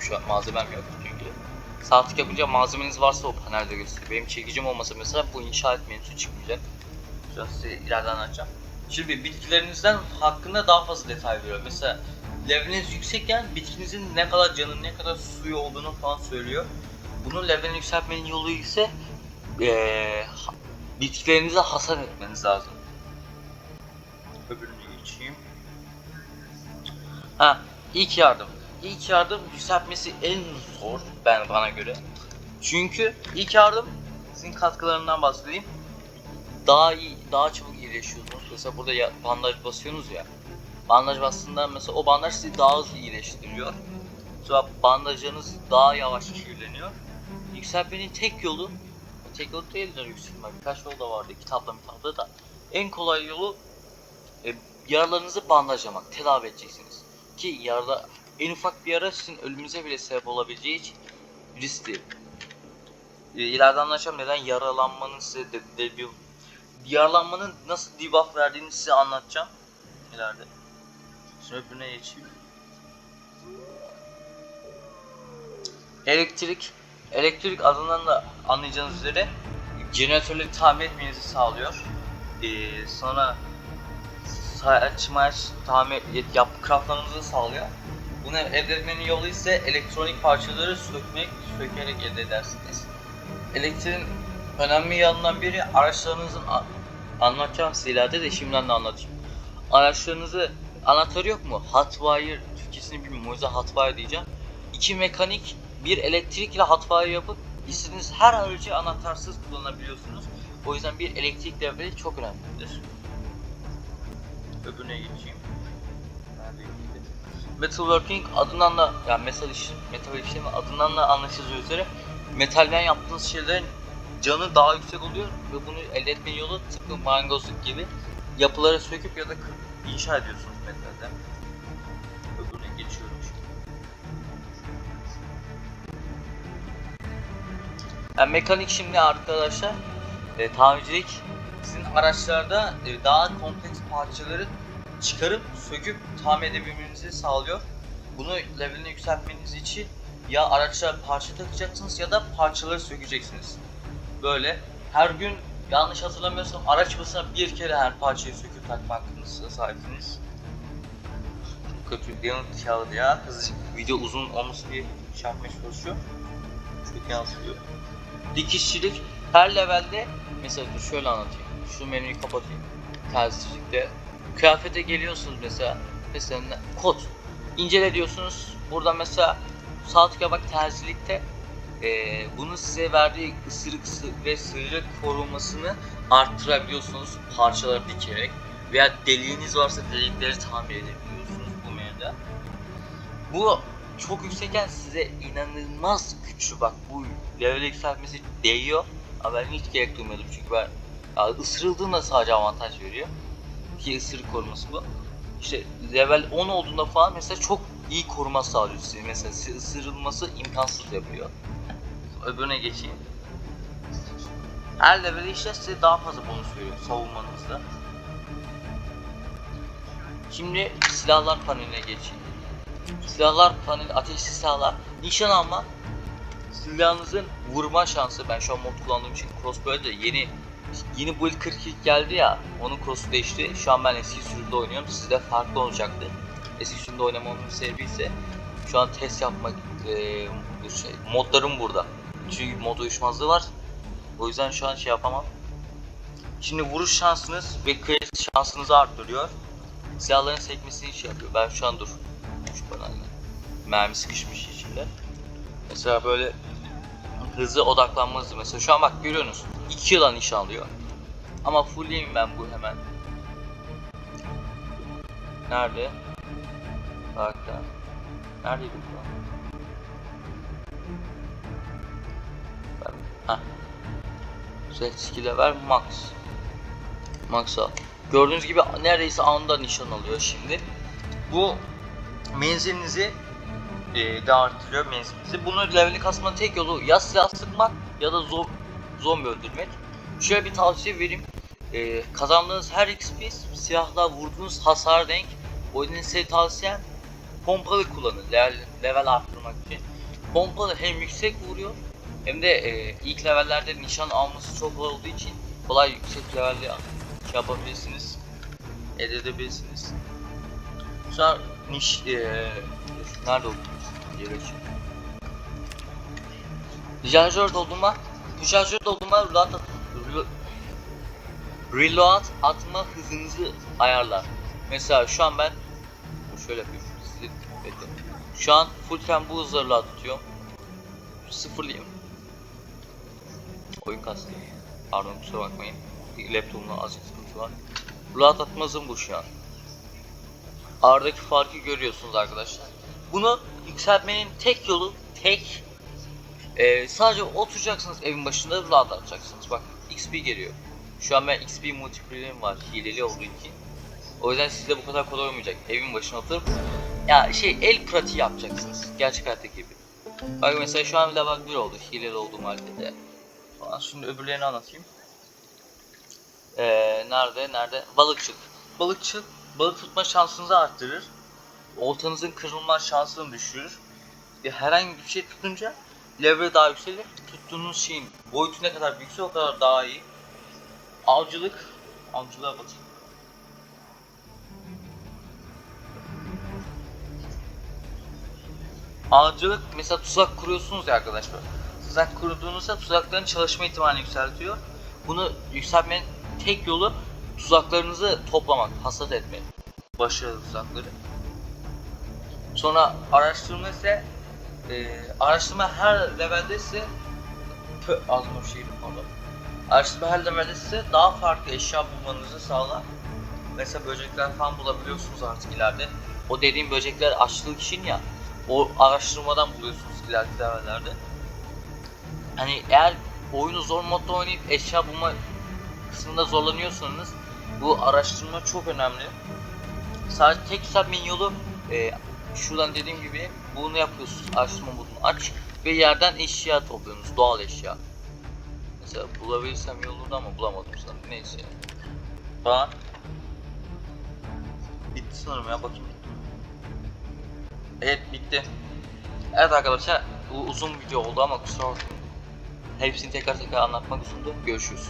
şu an malzemem yok çünkü. Sağ tık yapınca malzemeniz varsa o panelde gösteriyor. Benim çekicim olmasa mesela bu inşa et menüsü çıkmayacak. Şu an size ileriden açacağım. Şimdi bitkilerinizden hakkında daha fazla detay veriyor. Mesela leveliniz yüksekken bitkinizin ne kadar canı, ne kadar suyu olduğunu falan söylüyor. Bunun levelini yükseltmenin yolu ise ha- bitkilerinize hasar etmeniz lazım. Öbürünü geçeyim. Ha, ilk yardım. İlk yardım yükseltmesi en zor ben bana göre. Çünkü ilk yardım sizin katkılarından bahsedeyim. Daha iyi, daha çabuk iyileşiyorsunuz. Mesela burada ya, bandaj basıyorsunuz ya. Bandaj bastığında mesela o bandaj sizi daha hızlı iyileştiriyor. Sonra bandajınız daha yavaş kirleniyor. Yükseltmenin tek yolu, tek yolu değildir yükseltme. Birkaç yol da vardı kitapta kitapta da. En kolay yolu e, yaralarınızı bandajlamak, tedavi edeceksiniz. Ki yarada en ufak bir yara sizin ölümünüze bile sebep olabileceği için riskli. E, ileride anlatacağım neden yaralanmanın size de, de, bir- yaralanmanın nasıl debuff verdiğini size anlatacağım ileride. Şimdi öbürüne geçeyim. Elektrik elektrik adından da anlayacağınız üzere jeneratörleri tamir etmenizi sağlıyor. Ee, sonra saç maç tamir yap craftlamanızı sağlıyor. Bunu elde etmenin yolu ise elektronik parçaları sökmek, sökerek elde edersiniz. Elektriğin önemli yanından biri araçlarınızın anlatacağım ileride de şimdiden de anlatayım. Araçlarınızı anahtarı yok mu? Hotwire Türkçesini bilmiyorum o yüzden Hotwire diyeceğim. İki mekanik, bir elektrik ile Hotwire yapıp istediğiniz her aracı anahtarsız kullanabiliyorsunuz. O yüzden bir elektrik devri çok önemlidir. Öbürüne geçeyim. Metalworking adından da yani metal işlem, metal işlemi adından da anlaşılacağı üzere metalden yaptığınız şeylerin canı daha yüksek oluyor ve bunu elde etmenin yolu tıpkı marangozluk gibi yapıları söküp ya da kırıp inşa ediyorsunuz metalden. Öbürüne geçiyorum şimdi. Yani mekanik şimdi arkadaşlar e, tamircilik sizin araçlarda e, daha kompleks parçaları çıkarıp söküp tamir edebilmenizi sağlıyor. Bunu levelini yükseltmeniz için ya araçlara parça takacaksınız ya da parçaları sökeceksiniz. Böyle her gün yanlış hatırlamıyorsam araç başına bir kere her parçayı söküp takma hakkınıza sahipsiniz. Çok kötü yanıt kağıdı ya. Hızlı video uzun olması diye şey yapmaya çalışıyor. Çok yansıyor. Dikişçilik her levelde mesela şöyle anlatayım. Şu menüyü kapatayım. Terzicilikte kıyafete geliyorsunuz mesela. Mesela kot. İncele diyorsunuz. Burada mesela sağ tıka bak terzilikte eee bunun size verdiği ısırık sı- ve sıyrık korumasını arttırabiliyorsunuz parçaları dikerek veya deliğiniz varsa delikleri tamir edebiliyorsunuz bu menüde. Bu çok yüksekken size inanılmaz güçlü bak bu level yükseltmesi değiyor ama ben hiç gerek duymuyordum çünkü ben ısırıldığında sadece avantaj veriyor ki ısırık koruması bu işte level 10 olduğunda falan mesela çok iyi koruma sağlıyor size mesela size ısırılması imkansız yapıyor öbürüne geçeyim her level'e işte size daha fazla bonus veriyor savunmanızda şimdi silahlar paneline geçeyim Silahlar paneli ateşli silahlar. Nişan alma. Silahınızın vurma şansı. Ben şu an mod kullandığım için crossbow'da yeni yeni build 42 geldi ya. Onun cross'u değişti. Şu an ben eski sürümde oynuyorum. Sizde farklı olacaktı. Eski sürümde oynamamın sebebi ise şu an test yapmak bu şey modlarım burada. Çünkü mod uyuşmazlığı var. O yüzden şu an şey yapamam. Şimdi vuruş şansınız ve crit şansınızı arttırıyor. Silahların sekmesini şey yapıyor. Ben şu an dur. Şu panelde. Mermi sıkışmış içinde. Mesela böyle hızlı odaklanmanızı mesela şu an bak görüyorsunuz 2 yıla nişan alıyor. Ama fullleyeyim ben bu hemen. Nerede? Bak da. Neredeydi bu? Hah. Set skill'e ver max. Max al. Gördüğünüz gibi neredeyse anda nişan alıyor şimdi. Bu menzilinizi de artırıyor menzilinizi. Bunu leveli kasmanın tek yolu ya silah sıkmak ya da zo zombi öldürmek. Şöyle bir tavsiye vereyim. E, kazandığınız her XP silahla vurduğunuz hasar denk. O yüzden size tavsiyem pompalı kullanın level, level arttırmak için. Pompalı hem yüksek vuruyor hem de e, ilk levellerde nişan alması çok kolay olduğu için kolay yüksek levelde şey yapabilirsiniz. Edebilirsiniz. Sonra niş, e, nerede okudum? Açayım. Şarjör doldurma. Bu şarjör doldurma reload, at, relo- reload atma hızınızı ayarlar. Mesela şu an ben şöyle yapayım. Sizi bekleyin. Şu an fullken bu hızla reload atıyorum. Sıfırlayayım. Oyun kastı. Pardon kusura bakmayın. Laptopumda azıcık sıkıntı var. Reload atma hızım bu şu an. Aradaki farkı görüyorsunuz arkadaşlar. Bunu yükseltmenin tek yolu tek ee, sadece oturacaksınız evin başında reload atacaksınız. Bak XP geliyor. Şu an ben XP multiplayer'im var hileli olduğu için. O yüzden sizde bu kadar kolay olmayacak. Evin başına oturup ya şey el pratiği yapacaksınız. Gerçek hayattaki gibi. Bak mesela şu an level 1 oldu. Hileli olduğum halde de. Falan. Şimdi öbürlerini anlatayım. Ee, nerede? Nerede? Balıkçılık. Balıkçılık balık tutma şansınızı arttırır. Oltanızın kırılma şansını düşürür. Ve herhangi bir şey tutunca level daha yükselir. Tuttuğunuz şeyin boyutu ne kadar büyükse o kadar daha iyi. Avcılık. Avcılığa bakayım. Avcılık mesela tuzak kuruyorsunuz ya arkadaşlar. Tuzak kurduğunuzda tuzakların çalışma ihtimalini yükseltiyor. Bunu yükseltmenin tek yolu tuzaklarınızı toplamak, hasat etmek. Başarılı tuzakları. Sonra araştırma ise e, araştırma her levelde ise Pö, ağzıma bir şey. Araştırma her levelde ise daha farklı eşya bulmanızı sağlar. Mesela böcekler falan bulabiliyorsunuz artık ileride. O dediğim böcekler açlık için ya. O araştırmadan buluyorsunuz ileriki levellerde. Hani eğer oyunu zor modda oynayıp eşya bulma kısmında zorlanıyorsanız bu araştırma çok önemli. Sadece tek yükseltmenin yolu e, şuradan dediğim gibi bunu yapıyorsunuz. Araştırma modunu aç ve yerden eşya topluyorsunuz. Doğal eşya. Mesela bulabilirsem iyi olurdu ama bulamadım sanırım. Neyse. Falan. Bitti sanırım ya bakayım? Evet bitti. Evet arkadaşlar bu uzun video oldu ama kusura bakmayın. Hepsini tekrar tekrar anlatmak zorunda. Görüşürüz.